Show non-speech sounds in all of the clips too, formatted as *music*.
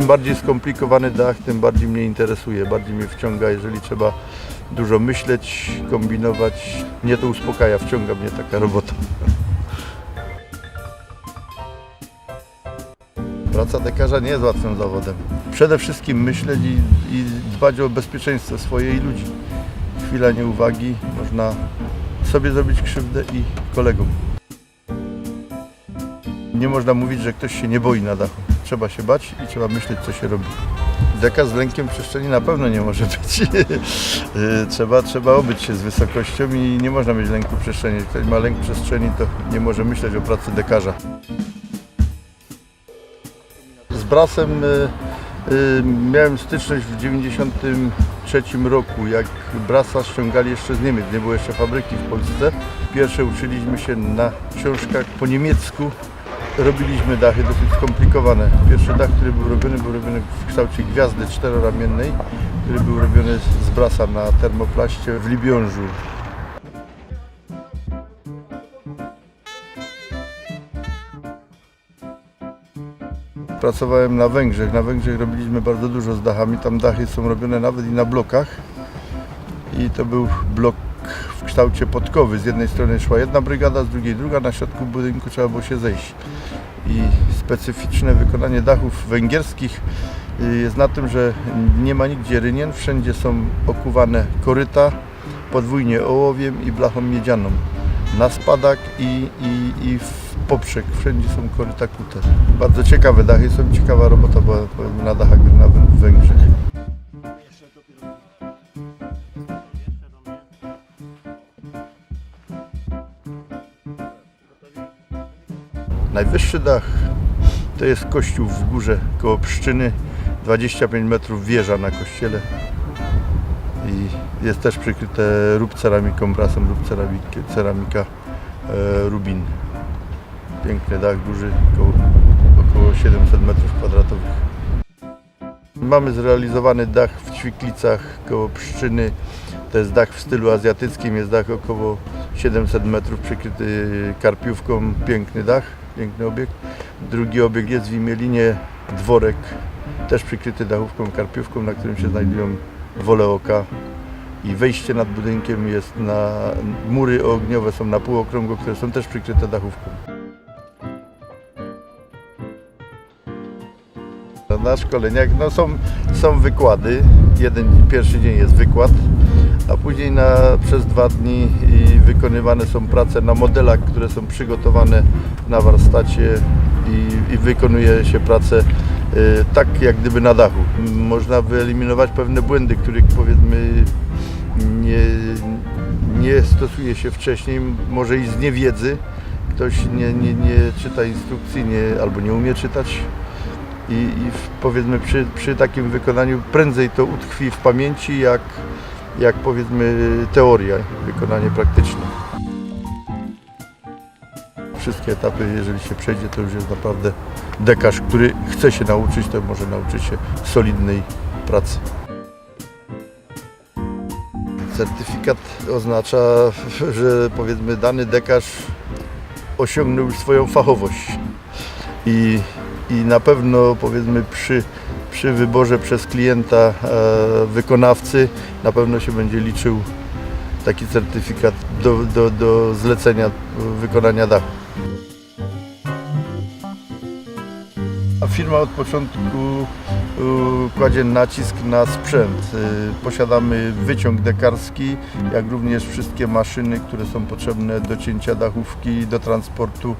bardziej skomplikowany dach, tym bardziej mnie interesuje, bardziej mnie wciąga, jeżeli trzeba dużo myśleć, kombinować. Mnie to uspokaja, wciąga mnie taka robota. Praca dekarza nie jest łatwym zawodem. Przede wszystkim myśleć i, i dbać o bezpieczeństwo swoje i ludzi. Chwila nieuwagi, można sobie zrobić krzywdę i kolegom. Nie można mówić, że ktoś się nie boi na dachu. Trzeba się bać i trzeba myśleć, co się robi. Deka z lękiem przestrzeni na pewno nie może być. *laughs* Y, trzeba, trzeba obyć się z wysokością i nie można mieć lęku przestrzeni. Ktoś ma lęk przestrzeni, to nie może myśleć o pracy dekarza. Z brasem y, y, miałem styczność w 1993 roku, jak brasa ściągali jeszcze z Niemiec, nie było jeszcze fabryki w Polsce. Pierwsze uczyliśmy się na książkach po niemiecku. Robiliśmy dachy dosyć skomplikowane. Pierwszy dach, który był robiony, był robiony w kształcie gwiazdy czteroramiennej, który był robiony z brasa na termoplaście w Libiążu. Pracowałem na Węgrzech. Na Węgrzech robiliśmy bardzo dużo z dachami. Tam dachy są robione nawet i na blokach. I to był blok w kształcie podkowy. Z jednej strony szła jedna brygada, z drugiej druga. Na środku budynku trzeba było się zejść. I specyficzne wykonanie dachów węgierskich y, jest na tym, że nie ma nigdzie rynien. Wszędzie są okuwane koryta podwójnie ołowiem i blachą miedzianą. Na spadak i, i, i w poprzek. Wszędzie są koryta kute. Bardzo ciekawe dachy są. Ciekawa robota na dachach na Węgrzech. Najwyższy dach to jest kościół w górze koło Pszczyny. 25 metrów wieża na kościele. I jest też przykryte rób ceramiką, brasem rób ceramiki, ceramika e, rubin. Piękny dach, duży, około, około 700 metrów kwadratowych. Mamy zrealizowany dach w Ćwiklicach koło Pszczyny. To jest dach w stylu azjatyckim, jest dach około 700 metrów przykryty karpiówką. Piękny dach, piękny obiekt. Drugi obiekt jest w Imielinie, dworek, też przykryty dachówką karpiówką, na którym się znajdują wole oka. I wejście nad budynkiem jest na, mury ogniowe są na półokrągło, które są też przykryte dachówką. Na szkoleniach no są, są wykłady. Jeden pierwszy dzień jest wykład, a później na, przez dwa dni wykonywane są prace na modelach, które są przygotowane na warsztacie i, i wykonuje się pracę y, tak jak gdyby na dachu. Można wyeliminować pewne błędy, których powiedzmy nie, nie stosuje się wcześniej, może i z niewiedzy. Ktoś nie, nie, nie czyta instrukcji nie, albo nie umie czytać i, i powiedzmy przy, przy takim wykonaniu prędzej to utkwi w pamięci jak, jak powiedzmy teoria, wykonanie praktyczne. Wszystkie etapy, jeżeli się przejdzie, to już jest naprawdę dekarz, który chce się nauczyć, to może nauczyć się solidnej pracy. Certyfikat oznacza, że powiedzmy dany dekarz osiągnął już swoją fachowość i, i na pewno powiedzmy przy, przy wyborze przez klienta e, wykonawcy na pewno się będzie liczył taki certyfikat do, do, do zlecenia wykonania dachu. A firma od początku kładzie nacisk na sprzęt. Y, Posiadamy wyciąg dekarski, jak również wszystkie maszyny, które są potrzebne do cięcia dachówki, do transportu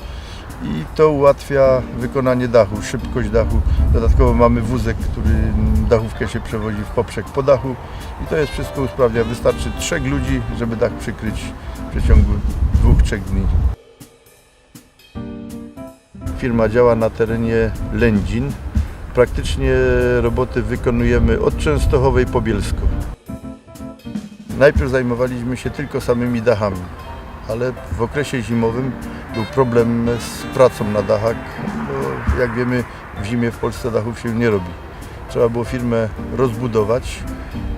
i to ułatwia wykonanie dachu, szybkość dachu. Dodatkowo mamy wózek, który dachówkę się przewozi w poprzek po dachu i to jest wszystko usprawnia. Wystarczy trzech ludzi, żeby dach przykryć w przeciągu dwóch, trzech dni. Firma działa na terenie Lędzin. Praktycznie roboty wykonujemy od Częstochowej po Bielsko. Najpierw zajmowaliśmy się tylko samymi dachami, ale w okresie zimowym był problem z pracą na dachach, bo jak wiemy w zimie w Polsce dachów się nie robi. Trzeba było firmę rozbudować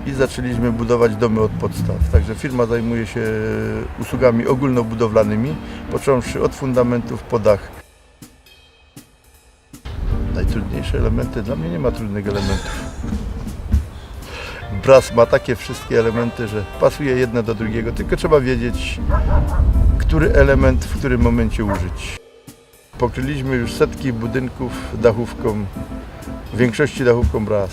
i zaczęliśmy budować domy od podstaw. Także firma zajmuje się usługami ogólnobudowlanymi, począwszy od fundamentów po dach. Najtrudniejsze elementy? Dla mnie nie ma trudnych elementów. Bras ma takie wszystkie elementy, że pasuje jedno do drugiego, tylko trzeba wiedzieć, który element w którym momencie użyć. Pokryliśmy już setki budynków dachówką, w większości dachówką bras.